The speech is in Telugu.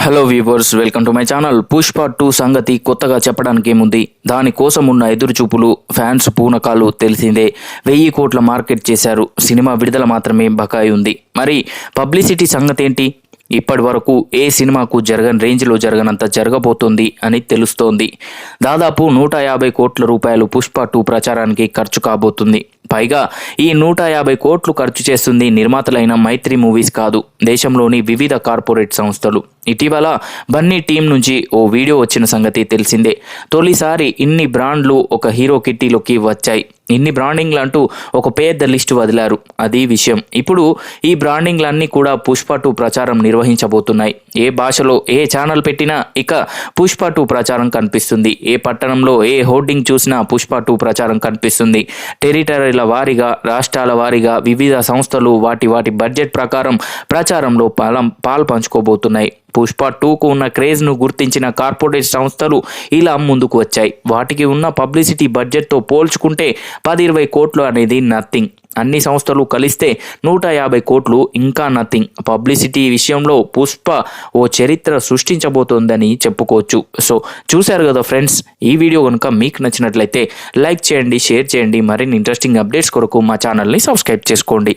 Hello viewers welcome to my channel Pushpa two సంగతి కొత్తగా చెప్పడానికి ఏముంది దానికోసం ఉన్న ఎదురుచూపులు ఫ్యాన్స్ పూనకాలు తెలిసిందే. వెయ్యి కోట్ల మార్కెట్ చేశారు. సినిమా విడుదల మాత్రమే బకాయి ఉంది. మరి పబ్లిసిటీ సంగతి ఏంటి? ఇప్పటి వరకు ఏ సినిమాకు జరగని రేంజ్లో జరగనంత జరగబోతోంది అని తెలుస్తోంది. దాదాపు నూట యాభై కోట్ల రూపాయలు పుష్ప టూ ప్రచారానికి ఖర్చు కాబోతుంది. పైగా ఈ నూట యాభై కోట్లు ఖర్చు చేస్తుంది నిర్మాతలైన మైత్రి మూవీస్ కాదు దేశంలోని వివిధ కార్పొరేట్ సంస్థలు. ఇటీవల బన్నీ టీం నుంచి ఓ వీడియో వచ్చిన సంగతి తెలిసిందే. తొలిసారి ఇన్ని బ్రాండ్లు ఒక హీరో కిట్టీలోకి వచ్చాయి. ఇన్ని బ్రాండింగ్లు అంటూ ఒక పెద్ద లిస్టు వదిలారు. అది విషయం. ఇప్పుడు ఈ బ్రాండింగ్లన్నీ కూడా పుష్ప టూ ప్రచారం నిర్వహించబోతున్నాయి. ఏ భాషలో ఏ ఛానల్ పెట్టినా ఇక పుష్ప టూ ప్రచారం కనిపిస్తుంది. ఏ పట్టణంలో ఏ హోర్డింగ్ చూసినా పుష్ప టూ ప్రచారం కనిపిస్తుంది. టెరిటరీల వారీగా రాష్ట్రాల వారీగా వివిధ సంస్థలు వాటి వాటి బడ్జెట్ ప్రకారం ప్రచారంలో పాలం పాలు పంచుకోబోతున్నాయి. పుష్ప టూకు ఉన్న క్రేజ్ను గుర్తించిన కార్పొరేట్ సంస్థలు ఇలా ముందుకు వచ్చాయి. వాటికి ఉన్న పబ్లిసిటీ బడ్జెట్తో పోల్చుకుంటే పది ఇరవై కోట్లు అనేది నథింగ్. అన్ని సంస్థలు కలిస్తే నూట యాభై కోట్లు ఇంకా నథింగ్. పబ్లిసిటీ విషయంలో పుష్ప ఓ చరిత్ర సృష్టించబోతోందని చెప్పుకోవచ్చు. సో చూశారు కదా ఫ్రెండ్స్ ఈ వీడియో కనుక మీకు నచ్చినట్లయితే లైక్ చేయండి షేర్ చేయండి. మరిన్ని ఇంట్రెస్టింగ్ అప్డేట్స్ కొరకు మా ఛానల్ని సబ్స్క్రైబ్ చేసుకోండి.